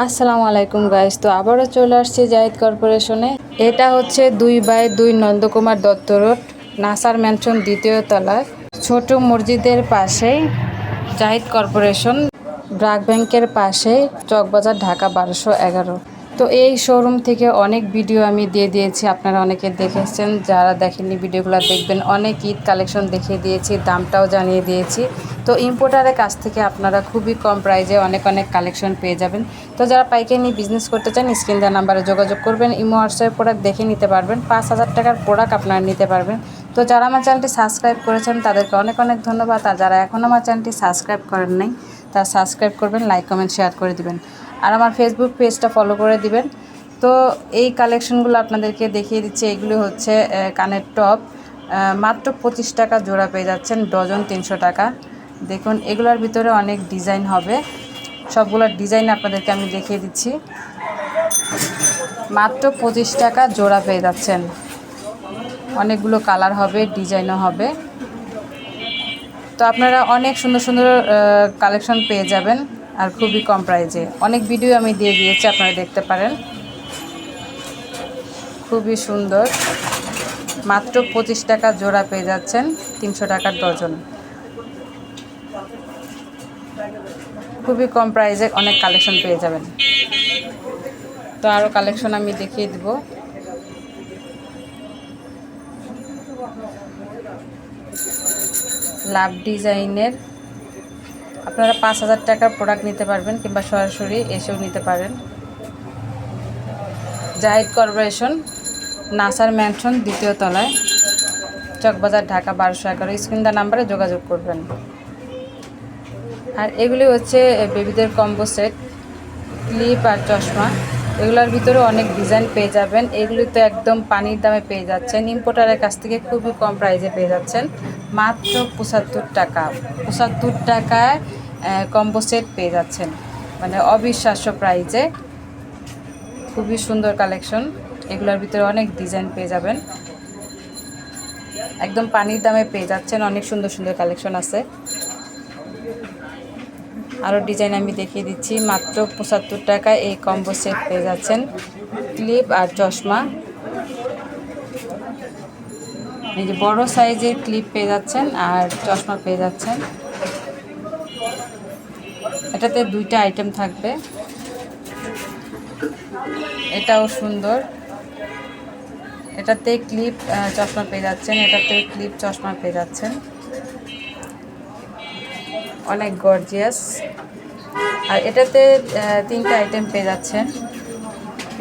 আসসালামু আলাইকুম গাইস তো আবারও চলে আসছে জাহিদ কর্পোরেশনে। এটা হচ্ছে দুই বাই দুই নন্দকুমার দত্ত রোড, নাসার ম্যানশন দ্বিতীয় তলায়। ছোট মসজিদের পাশেই জাহিদ কর্পোরেশন, ব্রাক ব্যাংকের পাশে চকবাজার ঢাকা বারোশো এগারো। তো এই শোরুম থেকে অনেক ভিডিও আমি দিয়ে দিয়েছি, আপনারা অনেকে দেখেছেন, যারা দেখেননি ভিডিওগুলো দেখবেন, অনেক ঈদ কালেকশন দেখিয়ে দিয়েছি, দামটাও জানিয়ে দিয়েছি। তো ইম্পোর্টারের কাছ থেকে আপনারা খুবই কম প্রাইজে অনেক অনেক কালেকশন পেয়ে যাবেন। তো যারা পাইকারি বিজনেস করতে চান, স্ক্রিন দেওয়ার নাম্বারে যোগাযোগ করবেন, ইমো, হোয়াটসঅ্যাপ প্রোডাক্ট দেখে নিতে পারবেন, পাঁচ হাজার টাকার প্রোডাক্ট আপনারা নিতে পারবেন। তো যারা আমার চ্যানেলটি সাবস্ক্রাইব করেছেন, তাদেরকে অনেক অনেক ধন্যবাদ। আর যারা এখনও আমার চ্যানেলটি সাবস্ক্রাইব করেন নাই, তারা সাবস্ক্রাইব করবেন লাইক কমেন্ট শেয়ার করে দিবেন। আর আমার ফেসবুক পেজটা ফলো করে দিবেন। তো এই কালেকশনগুলো আপনাদেরকে দেখিয়ে দিচ্ছি। এগুলি হচ্ছে কানের টপ মাত্র পঁচিশ টাকা জোড়া পেয়ে যাচ্ছেন, ডজন তিনশো টাকা। দেখুন, এগুলোর ভিতরে অনেক ডিজাইন হবে। সবগুলোর ডিজাইন আপনাদেরকে আমি দেখিয়ে দিচ্ছি। মাত্র পঁচিশ টাকা জোড়া পেয়ে যাচ্ছেন। অনেকগুলো কালার হবে ডিজাইনও হবে। তো আপনারা অনেক সুন্দর সুন্দর কালেকশন পেয়ে যাবেন। আর খুবই কম প্রাইজে অনেক ভিডিও আমি দিয়ে দিয়েছি, আপনারা দেখতে পারেন। খুবই সুন্দর। মাত্র পঁচিশ টাকা জোড়া পেয়ে যাচ্ছেন তিনশো টাকার ডজন খুবই কম প্রাইজে অনেক কালেকশন পেয়ে যাবেন। তো আরও কালেকশন আমি দেখিয়ে দিব। লাভ ডিজাইনের আপনারা পাঁচ হাজার টাকার প্রোডাক্ট নিতে পারবেন কিংবা সরাসরি এসেও নিতে পারেন। জাহিদ কর্পোরেশন, নাসার ম্যানশন দ্বিতীয় তলায়, চকবাজার, ঢাকা, বারোশো এগারো। স্ক্রিন দা নাম্বারে যোগাযোগ করবেন। আর এগুলি হচ্ছে বেবিদের কম্বো সেট, ক্লিপ আর চশমা। এগুলোর ভিতরে অনেক ডিজাইন পেয়ে যাবেন। এগুলি তো একদম পানির দামে পেয়ে যাচ্ছেন। ইম্পোর্টারের কাছ থেকে খুবই কম প্রাইসে পেয়ে যাচ্ছেন। মাত্র পঁচাত্তর টাকা। পঁচাত্তর টাকায় কম্বো সেট পেয়ে যাচ্ছেন। মানে অবিশ্বাস্য প্রাইজে খুবই সুন্দর কালেকশন এগুলোর ভিতরে অনেক ডিজাইন পেয়ে যাবেন। একদম পানির দামে পেয়ে যাচ্ছেন। অনেক সুন্দর সুন্দর কালেকশন আছে। আরও ডিজাইন আমি দেখিয়ে দিচ্ছি। মাত্র পঁচাত্তর টাকায় এই কম্বো সেট পেয়ে যাচ্ছেন। ক্লিপ আর চশমা। এই যে বড় সাইজের ক্লিপ পেয়ে যাচ্ছেন আর চশমা পেয়ে যাচ্ছেন। এটাতে দুইটা আইটেম থাকবে। এটাও সুন্দর। এটাতে ক্লিপ চশমা পেয়ে যাচ্ছেন। এটাতে ক্লিপ চশমা পেয়ে যাচ্ছেন। অনেক গর্জিয়াস আর এটাতে তিনটা আইটেম পেয়ে যাচ্ছেন।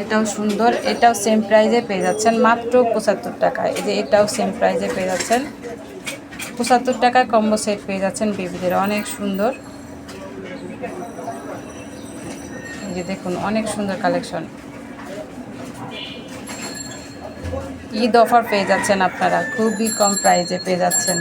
এটাও সুন্দর। এটাও সেম প্রাইজে পেয়ে যাচ্ছেন। মাত্র পঁচাত্তর টাকা এই যে এটাও সেম প্রাইজে পেয়ে যাচ্ছেন। পঁচাত্তর টাকায় কম্বো সেট পেয়ে যাচ্ছেন বেবিদের। অনেক সুন্দর। এই যে দেখুন, অনেক সুন্দর কালেকশন ঈদ অফার পেয়ে যাচ্ছেন আপনারা। খুবই কম প্রাইজে পেয়ে যাচ্ছেন।